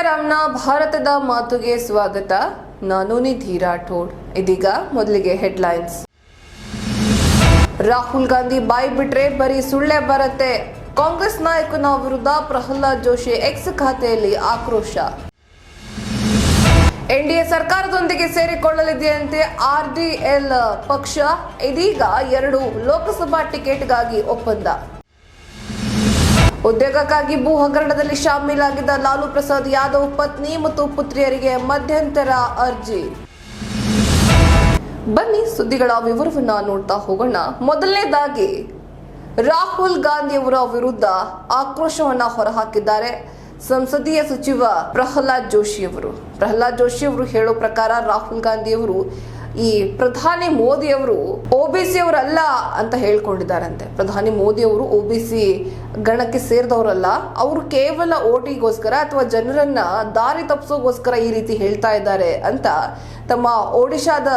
ಸೀತಾರಾಮ್ನ ಭಾರತದ ಮಾತುಗೆ ಸ್ವಾಗತ. ನಾನು ನಿಧಿ ರಾಠೋಡ್. ಇದೀಗ ಮೊದಲಿಗೆ ಹೆಡ್ಲೈನ್ಸ್. ರಾಹುಲ್ ಗಾಂಧಿ ಬಾಯಿ ಬಿಟ್ರೆ ಬರೀ ಸುಳ್ಳೆ ಬರುತ್ತೆ. ಕಾಂಗ್ರೆಸ್ ನಾಯಕನ ವಿರುದ್ಧ ಪ್ರಹ್ಲಾದ್ ಜೋಶಿ ಎಕ್ಸ್ ಖಾತೆಯಲ್ಲಿ ಆಕ್ರೋಶ. ಎನ್ಡಿಎ ಸರ್ಕಾರದೊಂದಿಗೆ ಸೇರಿಕೊಳ್ಳಲಿದೆಯಂತೆ ಆರ್ಡಿಎಲ್ ಪಕ್ಷ. ಇದೀಗ ಎರಡು ಲೋಕಸಭಾ ಟಿಕೆಟ್ಗಾಗಿ ಒಪ್ಪಂದ. ಉದ್ಯೋಗಕ್ಕಾಗಿ ಭೂ ಹಗರಣದಲ್ಲಿ ಶಾಮೀಲಾಗಿದ್ದ ಲಾಲು ಪ್ರಸಾದ್ ಯಾದವ್ ಪತ್ನಿ ಮತ್ತು ಪುತ್ರಿಯರಿಗೆ ಮಧ್ಯಂತರ ಅರ್ಜಿ. ಬನ್ನಿ ಸುದ್ದಿಗಳ ವಿವರವನ್ನ ನೋಡ್ತಾ ಹೋಗೋಣ. ಮೊದಲನೇದಾಗಿ, ರಾಹುಲ್ ಗಾಂಧಿಯವರ ವಿರುದ್ಧ ಆಕ್ರೋಶವನ್ನ ಹೊರಹಾಕಿದ್ದಾರೆ ಸಂಸದೀಯ ಸಚಿವ ಪ್ರಹ್ಲಾದ್ ಜೋಶಿ ಅವರು. ಪ್ರಹ್ಲಾದ್ ಜೋಶಿ ಅವರು ಹೇಳೋ ಪ್ರಕಾರ ರಾಹುಲ್ ಗಾಂಧಿಯವರು ಈ ಪ್ರಧಾನಿ ಮೋದಿ ಅವರು ಸಿ ಅವರಲ್ಲ ಅಂತ ಹೇಳ್ಕೊಂಡಿದ್ದಾರಂತೆ. ಪ್ರಧಾನಿ ಮೋದಿ ಅವರು ಸಿ ಗಣಕ್ಕೆ ಸೇರಿದವರಲ್ಲ. ಅವರು ಕೇವಲ ಓಟಿಗೋಸ್ಕರ ಅಥವಾ ಜನರನ್ನ ದಾರಿ ತಪ್ಪಿಸೋಗೋಸ್ಕರ ಈ ರೀತಿ ಹೇಳ್ತಾ ಇದ್ದಾರೆ ಅಂತ ತಮ್ಮ ಒಡಿಶಾದ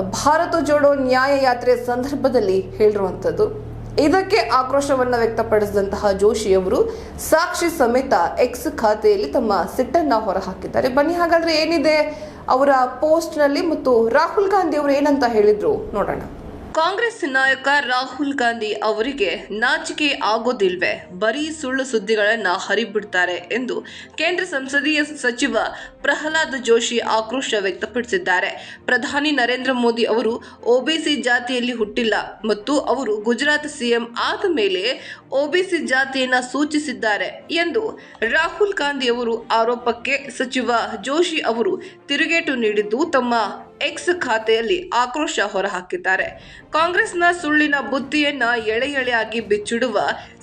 ಭಾರತ ಜೋಡೋ ನ್ಯಾಯ ಯಾತ್ರೆ ಸಂದರ್ಭದಲ್ಲಿ ಹೇಳಿರುವಂಥದ್ದು ಇದಕ್ಕೆ ಆಕ್ರೋಶವನ್ನ ವ್ಯಕ್ತಪಡಿಸಿದಂತಹ ಜೋಶಿ ಅವರು ಸಾಕ್ಷಿ ಸಮೇತ ಎಕ್ಸ್ ಖಾತೆಯಲ್ಲಿ ತಮ್ಮ ಸಿಟ್ಟನ್ನ ಹೊರಹಾಕಿದ್ದಾರೆ. ಬನ್ನಿ, ಹಾಗಾದ್ರೆ ಏನಿದೆ? ಅವರ ಪೋಸ್ಟ್ನಲ್ಲಿ ಮತ್ತು ರಾಹುಲ್ ಗಾಂಧಿ ಅವರು ಏನಂತ ಹೇಳಿದ್ರು ನೋಡೋಣ. ಕಾಂಗ್ರೆಸ್ ನಾಯಕ ರಾಹುಲ್ ಗಾಂಧಿ ಅವರಿಗೆ ನಾಚಿಕೆ ಆಗೋದಿಲ್ವೇ? ಬರೀ ಸುಳ್ಳು ಸುದ್ದಿಗಳನ್ನ ಹರಿಬಿಡ್ತಾರೆ ಎಂದು ಕೇಂದ್ರ ಸಂಸದೀಯ ಸಚಿವ ಪ್ರಹ್ಲಾದ್ ಜೋಶಿ ಆಕ್ರೋಶ ವ್ಯಕ್ತಪಡಿಸಿದ್ದಾರೆ. ಪ್ರಧಾನಿ ನರೇಂದ್ರ ಮೋದಿ ಅವರು ಒಬಿಸಿ ಜಾತಿಯಲ್ಲಿ ಹುಟ್ಟಿಲ್ಲ ಮತ್ತು ಅವರು ಗುಜರಾತ್ ಸಿಎಂ ಆದ ಮೇಲೆ ಒಬಿಸಿ ಜಾತಿಯನ್ನ ಸೂಚಿಸಿದ್ದಾರೆ ಎಂದು ರಾಹುಲ್ ಗಾಂಧಿ ಅವರು ಆರೋಪಕ್ಕೆ ಸಚಿವ ಜೋಶಿ ಅವರು ತಿರುಗೇಟು ನೀಡಿದ್ದು ತಮ್ಮ ಎಕ್ಸ್ ಖಾತೆಯಲ್ಲಿ ಆಕ್ರೋಶ ಹೊರಹಾಕಿದ್ದಾರೆ. ಕಾಂಗ್ರೆಸ್ನ ಸುಳ್ಳಿನ ಬುದ್ಧಿಯನ್ನ ಎಳೆ ಎಳೆಯಾಗಿ ಬಿಚ್ಚಿಡುವ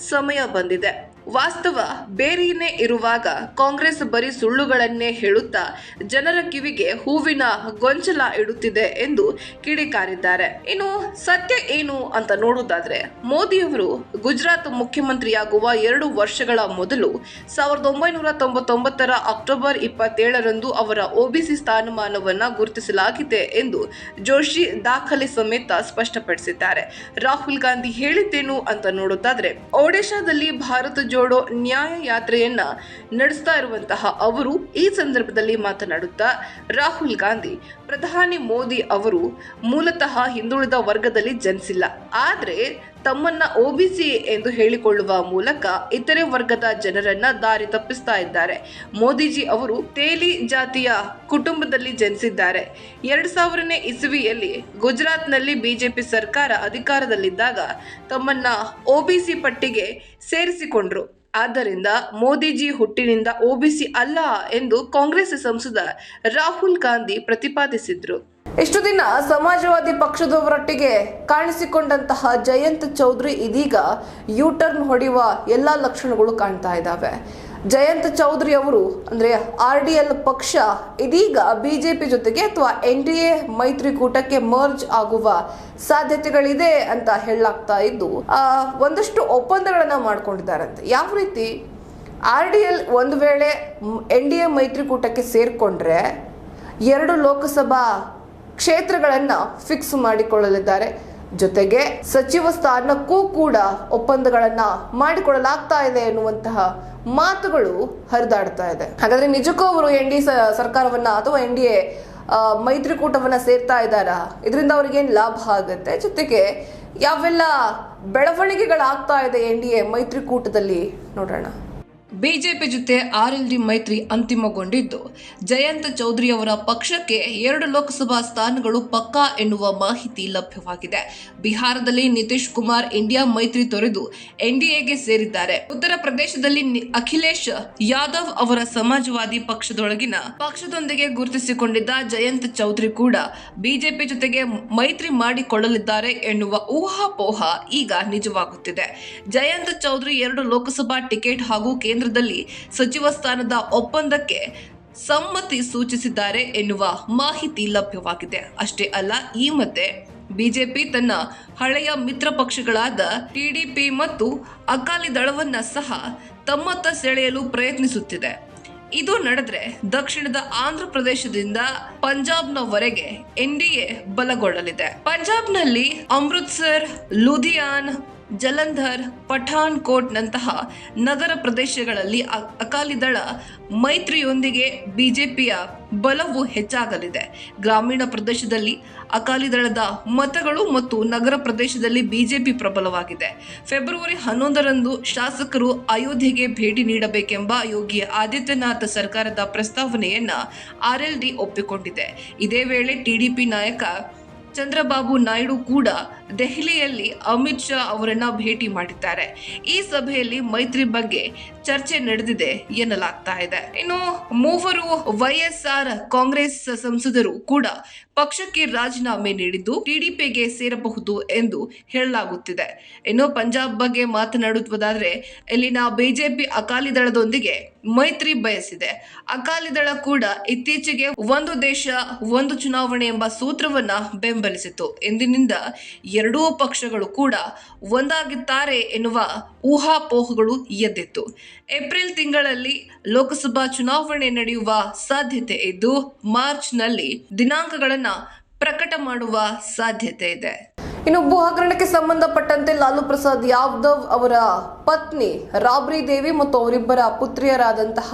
ಸಮಯ ಬಂದಿದೆ. ವಾಸ್ತವ ಬೇರೆಯೇ ಇರುವಾಗ ಕಾಂಗ್ರೆಸ್ ಬರೀ ಸುಳ್ಳುಗಳನ್ನೇ ಹೇಳುತ್ತಾ ಜನರ ಕಿವಿಗೆ ಹೂವಿನ ಗೊಂಚಲ ಇಡುತ್ತಿದೆ ಎಂದು ಕಿಡಿಕಾರಿದ್ದಾರೆ. ಇನ್ನು ಸತ್ಯ ಏನು ಅಂತ ನೋಡುವುದಾದ್ರೆ, ಮೋದಿಯವರು ಗುಜರಾತ್ ಮುಖ್ಯಮಂತ್ರಿಯಾಗುವ ಎರಡು ವರ್ಷಗಳ ಮೊದಲು ಸಾವಿರದ ಒಂಬೈನೂರ ತೊಂಬತ್ತೊಂಬತ್ತರ ಅಕ್ಟೋಬರ್ ಇಪ್ಪತ್ತೇಳರಂದು ಅವರ ಒಬಿಸಿ ಸ್ಥಾನಮಾನವನ್ನ ಗುರುತಿಸಲಾಗಿದೆ ಎಂದು ಜೋಶಿ ದಾಖಲೆ ಸಮೇತ ಸ್ಪಷ್ಟಪಡಿಸಿದ್ದಾರೆ. ರಾಹುಲ್ ಗಾಂಧಿ ಹೇಳಿದ್ದೇನು ಅಂತ ನೋಡುತ್ತಾದ್ರೆ ಒಡಿಶಾದಲ್ಲಿ ಭಾರತ ಜೋಡೋ ನ್ಯಾಯ ಯಾತ್ರೆಯನ್ನ ನಡೆಸ್ತಾ ಇರುವಂತಹ ಅವರು ಈ ಸಂದರ್ಭದಲ್ಲಿ ಮಾತನಾಡುತ್ತಾ ರಾಹುಲ್ ಗಾಂಧಿ, ಪ್ರಧಾನಿ ಮೋದಿ ಅವರು ಮೂಲತಃ ಹಿಂದುಳಿದ ವರ್ಗದಲ್ಲಿ ಜನಿಸಿಲ್ಲ. ಆದ್ರೆ ತಮ್ಮನ್ನ ಒಬಿಸಿ ಎಂದು ಹೇಳಿಕೊಳ್ಳುವ ಮೂಲಕ ಇತರೆ ವರ್ಗದ ಜನರನ್ನ ದಾರಿ ತಪ್ಪಿಸ್ತಾ ಇದ್ದಾರೆ. ಮೋದಿಜಿ ಅವರು ತೇಲಿ ಜಾತಿಯ ಕುಟುಂಬದಲ್ಲಿ ಜನಿಸಿದ್ದಾರೆ. ಎರಡ್ ಸಾವಿರನೇ ಇಸವಿಯಲ್ಲಿ ಗುಜರಾತ್ನಲ್ಲಿ ಬಿಜೆಪಿ ಸರ್ಕಾರ ಅಧಿಕಾರದಲ್ಲಿದ್ದಾಗ ತಮ್ಮನ್ನ ಒಬಿಸಿ ಪಟ್ಟಿಗೆ ಸೇರಿಸಿಕೊಂಡ್ರು. ಆದ್ದರಿಂದ ಮೋದಿಜಿ ಹುಟ್ಟಿನಿಂದ ಒಬಿಸಿ ಅಲ್ಲ ಎಂದು ಕಾಂಗ್ರೆಸ್ ಸಂಸದ ರಾಹುಲ್ ಗಾಂಧಿ ಪ್ರತಿಪಾದಿಸಿದ್ರು. ಇಷ್ಟು ದಿನ ಸಮಾಜವಾದಿ ಪಕ್ಷದವರೊಟ್ಟಿಗೆ ಕಾಣಿಸಿಕೊಂಡಂತಹ ಜಯಂತ್ ಚೌಧರಿ ಇದೀಗ ಯು ಟರ್ನ್ ಹೊಡೆಯುವ ಎಲ್ಲಾ ಲಕ್ಷಣಗಳು ಕಾಣ್ತಾ ಇದ್ದಾವೆ. ಜಯಂತ್ ಚೌಧರಿ ಅವರು ಅಂದ್ರೆ ಆರ್ ಡಿ ಎಲ್ ಪಕ್ಷ ಇದೀಗ ಬಿಜೆಪಿ ಜೊತೆಗೆ ಅಥವಾ ಎನ್ ಡಿ ಎ ಮೈತ್ರಿಕೂಟಕ್ಕೆ ಮರ್ಜ್ ಆಗುವ ಸಾಧ್ಯತೆಗಳಿದೆ ಅಂತ ಹೇಳಲಾಗ್ತಾ ಇದ್ದು ಆ, ಒಂದಷ್ಟು ಒಪ್ಪಂದಗಳನ್ನ ಮಾಡ್ಕೊಂಡಿದ್ದಾರಂತೆ. ಯಾವ ರೀತಿ? ಆರ್ ಡಿ ಎಲ್ ಒಂದು ವೇಳೆ ಎನ್ ಡಿ ಎ ಮೈತ್ರಿಕೂಟಕ್ಕೆ ಸೇರ್ಕೊಂಡ್ರೆ ಎರಡು ಲೋಕಸಭಾ ಕ್ಷೇತ್ರಗಳನ್ನ ಫಿಕ್ಸ್ ಮಾಡಿಕೊಳ್ಳಲಿದ್ದಾರೆ. ಜೊತೆಗೆ ಸಚಿವ ಸ್ಥಾನಕ್ಕೂ ಕೂಡ ಒಪ್ಪಂದಗಳನ್ನ ಮಾಡಿಕೊಳ್ಳಲಾಗ್ತಾ ಇದೆ ಎನ್ನುವಂತಹ ಮಾತುಗಳು ಹರಿದಾಡ್ತಾ ಇದೆ. ಹಾಗಾದ್ರೆ ನಿಜಕ್ಕೂ ಅವರು ಎನ್ ಡಿ ಸರ್ಕಾರವನ್ನ ಅಥವಾ ಎನ್ ಡಿ ಎ ಮೈತ್ರಿಕೂಟವನ್ನ ಸೇರ್ತಾ ಇದ್ದಾರಾ? ಇದರಿಂದ ಅವ್ರಿಗೇನು ಲಾಭ ಆಗುತ್ತೆ? ಜೊತೆಗೆ ಯಾವೆಲ್ಲ ಬೆಳವಣಿಗೆಗಳಾಗ್ತಾ ಇದೆ ಎನ್ ಡಿ ಎ ಮೈತ್ರಿಕೂಟದಲ್ಲಿ ನೋಡೋಣ. ಬಿಜೆಪಿ ಜೊತೆ ಆರ್ಎಲ್ಡಿ ಮೈತ್ರಿ ಅಂತಿಮಗೊಂಡಿದ್ದು. ಜಯಂತ್ ಚೌಧರಿ ಅವರ ಪಕ್ಷಕ್ಕೆ ಎರಡು ಲೋಕಸಭಾ ಸ್ಥಾನಗಳು ಪಕ್ಕಾ ಎನ್ನುವ ಮಾಹಿತಿ ಲಭ್ಯವಾಗಿದೆ. ಬಿಹಾರದಲ್ಲಿ ನಿತೀಶ್ ಕುಮಾರ್ ಇಂಡಿಯಾ ಮೈತ್ರಿ ತೊರೆದು ಎನ್ಡಿಎಗೆ ಸೇರಿದ್ದಾರೆ. ಉತ್ತರ ಪ್ರದೇಶದಲ್ಲಿ ಅಖಿಲೇಶ್ ಯಾದವ್ ಅವರ ಸಮಾಜವಾದಿ ಪಕ್ಷದೊಳಗಿನ ಪಕ್ಷದೊಂದಿಗೆ ಗುರುತಿಸಿಕೊಂಡಿದ್ದ ಜಯಂತ್ ಚೌಧರಿ ಕೂಡ ಬಿಜೆಪಿ ಜೊತೆಗೆ ಮೈತ್ರಿ ಮಾಡಿಕೊಳ್ಳಲಿದ್ದಾರೆ ಎನ್ನುವ ಊಹಾಪೋಹ ಈಗ ನಿಜವಾಗುತ್ತಿದೆ. ಜಯಂತ್ ಚೌಧರಿ ಎರಡು ಲೋಕಸಭಾ ಟಿಕೆಟ್ ಹಾಗೂ ಕೇಂದ್ರದಲ್ಲಿ ಸಚಿವ ಸ್ಥಾನದ ಒಪ್ಪಂದಕ್ಕೆ ಸಮ್ಮತಿ ಸೂಚಿಸಿದ್ದಾರೆ ಎನ್ನುವ ಮಾಹಿತಿ ಲಭ್ಯವಾಗಿದೆ. ಅಷ್ಟೇ ಅಲ್ಲ, ಈ ಮಧ್ಯೆ ಬಿಜೆಪಿ ತನ್ನ ಹಳೆಯ ಮಿತ್ರ ಪಕ್ಷಗಳಾದ ಟಿಡಿಪಿ ಮತ್ತು ಅಕಾಲಿ ದಳವನ್ನ ಸಹ ತಮ್ಮತ್ತ ಸೆಳೆಯಲು ಪ್ರಯತ್ನಿಸುತ್ತಿದೆ. ಇದು ನಡೆದ್ರೆ ದಕ್ಷಿಣದ ಆಂಧ್ರ ಪ್ರದೇಶದಿಂದ ಪಂಜಾಬ್ನವರೆಗೆ ಎನ್ಡಿಎ ಬಲಗೊಳ್ಳಲಿದೆ. ಪಂಜಾಬ್ನಲ್ಲಿ ಅಮೃತ್ಸರ್, ಲುಧಿಯಾನ್ ಜಲಂಧರ್ ಪಠಾಣ್ಕೋಟ್ನಂತಹ ನಗರ ಪ್ರದೇಶಗಳಲ್ಲಿ ಅಕಾಲಿ ದಳ ಮೈತ್ರಿಯೊಂದಿಗೆ ಬಿಜೆಪಿಯ ಬಲವು ಹೆಚ್ಚಾಗಲಿದೆ. ಗ್ರಾಮೀಣ ಪ್ರದೇಶದಲ್ಲಿ ಅಕಾಲಿ ದಳದ ಮತಗಳು ಮತ್ತು ನಗರ ಪ್ರದೇಶದಲ್ಲಿ ಬಿಜೆಪಿ ಪ್ರಬಲವಾಗಿದೆ. ಫೆಬ್ರವರಿ ಹನ್ನೊಂದರಂದು ಶಾಸಕರು ಅಯೋಧ್ಯೆಗೆ ಭೇಟಿ ನೀಡಬೇಕೆಂಬ ಯೋಗಿ ಆದಿತ್ಯನಾಥ್ ಸರ್ಕಾರದ ಪ್ರಸ್ತಾವನೆಯನ್ನ ಆರ್ಎಲ್ಡಿ ಒಪ್ಪಿಕೊಂಡಿದೆ. ಇದೇ ವೇಳೆ ಟಿಡಿಪಿ ನಾಯಕ ಚಂದ್ರಬಾಬು ನಾಯ್ಡು ಕೂಡ ದೆಹಲಿಯಲ್ಲಿ ಅಮಿತ್ ಶಾ ಅವರನ್ನ ಭೇಟಿ ಮಾಡಿದ್ದಾರೆ. ಈ ಸಭೆಯಲ್ಲಿ ಮೈತ್ರಿ ಬಗ್ಗೆ ಚರ್ಚೆ ನಡೆದಿದೆ ಎನ್ನಲಾಗ್ತಾ ಇದೆ. ಇನ್ನು ಮೂವರು ವೈಎಸ್ಆರ್ ಕಾಂಗ್ರೆಸ್ ಸಂಸದರು ಕೂಡ ಪಕ್ಷಕ್ಕೆ ರಾಜೀನಾಮೆ ನೀಡಿದ್ದು ಟಿಡಿಪಿಗೆ ಸೇರಬಹುದು ಎಂದು ಹೇಳಲಾಗುತ್ತಿದೆ. ಇನ್ನು ಪಂಜಾಬ್ ಬಗ್ಗೆ ಮಾತನಾಡುವುದಾದ್ರೆ, ಇಲ್ಲಿನ ಬಿಜೆಪಿ ಅಕಾಲಿ ದಳದೊಂದಿಗೆ ಮೈತ್ರಿ ಬಯಸಿದೆ. ಅಕಾಲಿ ದಳ ಕೂಡ ಇತ್ತೀಚೆಗೆ ಒಂದು ದೇಶ, ಒಂದು ಚುನಾವಣೆ ಎಂಬ ಸೂತ್ರವನ್ನ ಬೆಂಬಲಿಸಿತು. ಎಂದಿನಿಂದ ಎರಡೂ ಪಕ್ಷಗಳು ಕೂಡ ಒಂದಾಗಿದ್ದಾರೆ ಎನ್ನುವ ಊಹಾಪೋಹಗಳು ಎದ್ದಿತ್ತು. ಏಪ್ರಿಲ್ ತಿಂಗಳಲ್ಲಿ ಲೋಕಸಭಾ ಚುನಾವಣೆ ನಡೆಯುವ ಸಾಧ್ಯತೆ ಇದ್ದು, ಮಾರ್ಚ್ನಲ್ಲಿ ದಿನಾಂಕಗಳನ್ನು ಪ್ರಕಟ ಮಾಡುವ ಸಾಧ್ಯತೆ ಇದೆ. ಇನ್ನು ಭೂ ಹಗರಣಕ್ಕೆ ಸಂಬಂಧಪಟ್ಟಂತೆ ಲಾಲು ಪ್ರಸಾದ್ ಯಾದವ್ ಅವರ ಪತ್ನಿ ರಾಬ್ರಿ ದೇವಿ ಮತ್ತು ಅವರಿಬ್ಬರ ಪುತ್ರಿಯರಾದಂತಹ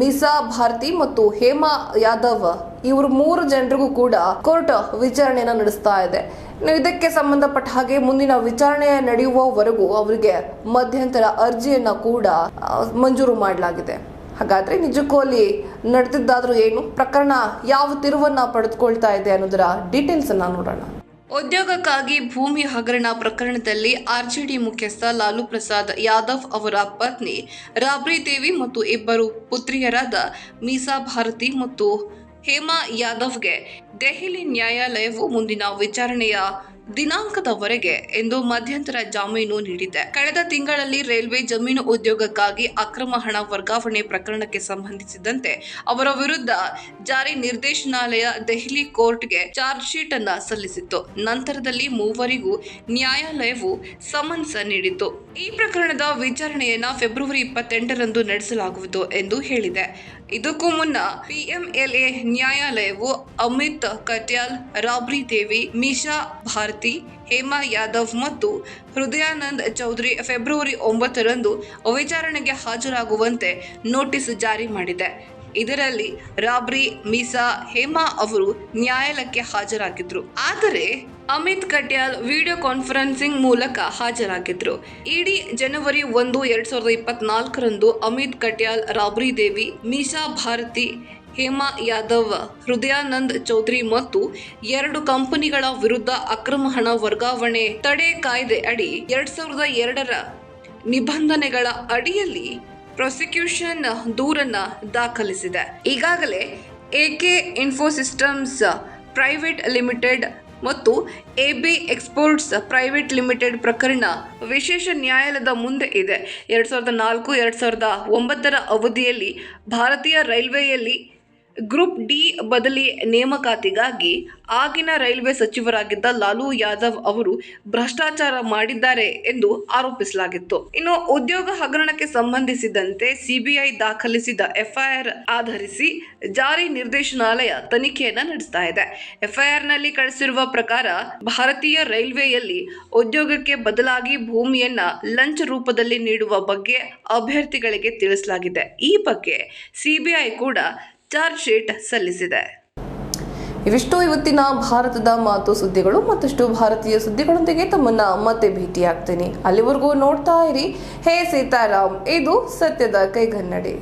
ಮಿಸಾ ಭಾರತಿ ಮತ್ತು ಹೇಮಾ ಯಾದವ್ ಇವರು ಮೂರು ಜನರಿಗೂ ಕೂಡ ಕೋರ್ಟ್ ವಿಚಾರಣೆಯನ್ನ ನಡೆಸ್ತಾ ಇದೆ. ಇದಕ್ಕೆ ಸಂಬಂಧಪಟ್ಟ ಹಾಗೆ ಮುಂದಿನ ವಿಚಾರಣೆ ನಡೆಯುವವರೆಗೂ ಅವರಿಗೆ ಮಧ್ಯಂತರ ಅರ್ಜಿಯನ್ನ ಕೂಡ ಮಂಜೂರು ಮಾಡಲಾಗಿದೆ. ಹಾಗಾದ್ರೆ ನಿಜಕ್ಕೂ ಅಲ್ಲಿ ನಡೆದಿದ್ದಾದ್ರೂ ಏನು? ಪ್ರಕರಣ ಯಾವ ತಿರುವನ್ನ ಪಡೆದುಕೊಳ್ತಾ ಇದೆ ಅನ್ನೋದರ ಡೀಟೇಲ್ಸ್ ಅನ್ನ ನೋಡೋಣ. ಉದ್ಯೋಗಕ್ಕಾಗಿ ಭೂಮಿ ಹಗರಣ ಪ್ರಕರಣದಲ್ಲಿ ಆರ್ಜೆಡಿ ಮುಖ್ಯಸ್ಥ ಲಾಲು ಪ್ರಸಾದ್ ಯಾದವ್ ಅವರ ಪತ್ನಿ ರಾಬ್ರಿ ದೇವಿ ಮತ್ತು ಇಬ್ಬರು ಪುತ್ರಿಯರಾದ ಮೀಸಾ ಭಾರತಿ ಮತ್ತು ಹೇಮಾ ಯಾದವ್ಗೆ ದೆಹಲಿ ನ್ಯಾಯಾಲಯವು ಮುಂದಿನ ವಿಚಾರಣೆಯ ದಿನಾಂಕದವರೆಗೆ ಎಂದು ಮಧ್ಯಂತರ ಜಾಮೀನು ನೀಡಿದೆ. ಕಳೆದ ತಿಂಗಳಲ್ಲಿ ರೈಲ್ವೆ ಜಮೀನು ಉದ್ಯೋಗಕ್ಕಾಗಿ ಅಕ್ರಮ ಹಣ ವರ್ಗಾವಣೆ ಪ್ರಕರಣಕ್ಕೆ ಸಂಬಂಧಿಸಿದಂತೆ ಅವರ ವಿರುದ್ಧ ಜಾರಿ ನಿರ್ದೇಶನಾಲಯ ದೆಹಲಿ ಕೋರ್ಟ್ಗೆ ಚಾರ್ಜ್ ಶೀಟ್ ಅನ್ನ ಸಲ್ಲಿಸಿತ್ತು. ನಂತರದಲ್ಲಿ ಮೂವರಿಗೂ ನ್ಯಾಯಾಲಯವು ಸಮನ್ಸ್ ನೀಡಿತ್ತು. ಈ ಪ್ರಕರಣದ ವಿಚಾರಣೆಯನ್ನ ಫೆಬ್ರವರಿ ಇಪ್ಪತ್ತೆಂಟರಂದು ನಡೆಸಲಾಗುವುದು ಎಂದು ಹೇಳಿದೆ. ಇದಕ್ಕೂ ಮುನ್ನ ಪಿಎಂಎಲ್ಎ ನ್ಯಾಯಾಲಯವು ಅಮಿತ್ ಕಟ್ಯಾಲ್, ರಾಬ್ರಿ ದೇವಿ, ಮೀಶಾ ಭಾರತಿ, ಹೇಮಾ ಯಾದವ್ ಮತ್ತು ಹೃದಯಾನಂದ್ ಚೌಧರಿ ಫೆಬ್ರವರಿ ಒಂಬತ್ತರಂದು ವಿಚಾರಣೆಗೆ ಹಾಜರಾಗುವಂತೆ ನೋಟಿಸ್ ಜಾರಿ ಮಾಡಿದೆ. ಇದರಲ್ಲಿ ರಾಬ್ರಿ, ಮೀಸಾ, ಹೇಮಾ ಅವರು ನ್ಯಾಯಾಲಯಕ್ಕೆ ಹಾಜರಾಗಿದ್ರು. ಆದರೆ ಅಮಿತ್ ಕಟ್ಯಾಲ್ ವಿಡಿಯೋ ಕಾನ್ಫರೆನ್ಸಿಂಗ್ ಮೂಲಕ ಹಾಜರಾಗಿದ್ರು. ಇಡೀ ಜನವರಿ ಒಂದು, ಎರಡ್ ಸಾವಿರದ ಇಪ್ಪತ್ನಾಲ್ಕರಂದು ಅಮಿತ್ ಕಟ್ಯಾಲ್, ರಾಬ್ರಿ ದೇವಿ, ಮೀಸಾ ಭಾರತಿ, ಹೇಮಾ ಯಾದವ್, ಹೃದಯಾನಂದ್ ಚೌಧರಿ ಮತ್ತು ಎರಡು ಕಂಪನಿಗಳ ವಿರುದ್ಧ ಅಕ್ರಮ ಹಣ ವರ್ಗಾವಣೆ ತಡೆ ಕಾಯ್ದೆ ಅಡಿ ಎರಡ್ ಸಾವಿರದ ಎರಡರ ನಿಬಂಧನೆಗಳ ಅಡಿಯಲ್ಲಿ ಪ್ರಾಸಿಕ್ಯೂಷನ್ ದೂರನ್ನ ದಾಖಲಿಸಿದೆ. ಈಗಾಗಲೇ ಎಕೆ ಇನ್ಫೋಸಿಸ್ಟಮ್ಸ್ ಪ್ರೈವೇಟ್ ಲಿಮಿಟೆಡ್ ಮತ್ತು ಎಬಿ ಎಕ್ಸ್ಪೋರ್ಟ್ಸ್ ಪ್ರೈವೇಟ್ ಲಿಮಿಟೆಡ್ ಪ್ರಕರಣ ವಿಶೇಷ ನ್ಯಾಯಾಲಯದ ಮುಂದೆ ಇದೆ. ಎರಡು ಸಾವಿರದ ನಾಲ್ಕು, ಎರಡು ಸಾವಿರದ ಒಂಬತ್ತರ ಅವಧಿಯಲ್ಲಿ ಭಾರತೀಯ ರೈಲ್ವೆಯಲ್ಲಿ ಗ್ರೂಪ್ ಡಿ ಬದಲಿ ನೇಮಕಾತಿಗಾಗಿ ಆಗಿನ ರೈಲ್ವೆ ಸಚಿವರಾಗಿದ್ದ ಲಾಲು ಯಾದವ್ ಅವರು ಭ್ರಷ್ಟಾಚಾರ ಮಾಡಿದ್ದಾರೆ ಎಂದು ಆರೋಪಿಸಲಾಗಿತ್ತು. ಇನ್ನು ಉದ್ಯೋಗ ಹಗರಣಕ್ಕೆ ಸಂಬಂಧಿಸಿದಂತೆ ಸಿಬಿಐ ದಾಖಲಿಸಿದ ಎಫ್ಐಆರ್ ಆಧರಿಸಿ ಜಾರಿ ನಿರ್ದೇಶನಾಲಯ ತನಿಖೆಯನ್ನ ನಡೆಸ್ತಾ ಇದೆ. ಎಫ್ಐಆರ್ನಲ್ಲಿ ಕಳಿಸಿರುವ ಪ್ರಕಾರ ಭಾರತೀಯ ರೈಲ್ವೆಯಲ್ಲಿ ಉದ್ಯೋಗಕ್ಕೆ ಬದಲಾಗಿ ಭೂಮಿಯನ್ನ ಲಂಚ ರೂಪದಲ್ಲಿ ನೀಡುವ ಬಗ್ಗೆ ಅಭ್ಯರ್ಥಿಗಳಿಗೆ ತಿಳಿಸಲಾಗಿದೆ. ಈ ಬಗ್ಗೆ ಸಿಬಿಐ ಕೂಡ ಚಾರ್ಜ್ ಶೀಟ್ ಸಲ್ಲಿಸಿದೆ. ಇವಿಷ್ಟು ಇವತ್ತಿನ ಭಾರತದ ಮಾತು ಸುದ್ದಿಗಳು. ಮತ್ತಷ್ಟು ಭಾರತೀಯ ಸುದ್ದಿಗಳೊಂದಿಗೆ ತಮ್ಮನ್ನ ಮತ್ತೆ ಭೇಟಿಯಾಗ್ತೀನಿ. ಅಲ್ಲಿವರೆಗೂ ನೋಡ್ತಾ ಇರಿ. ಹೇ ಸೀತಾರಾಮ್, ಇದು ಸತ್ಯದ ಕೈಗನ್ನಡಿ.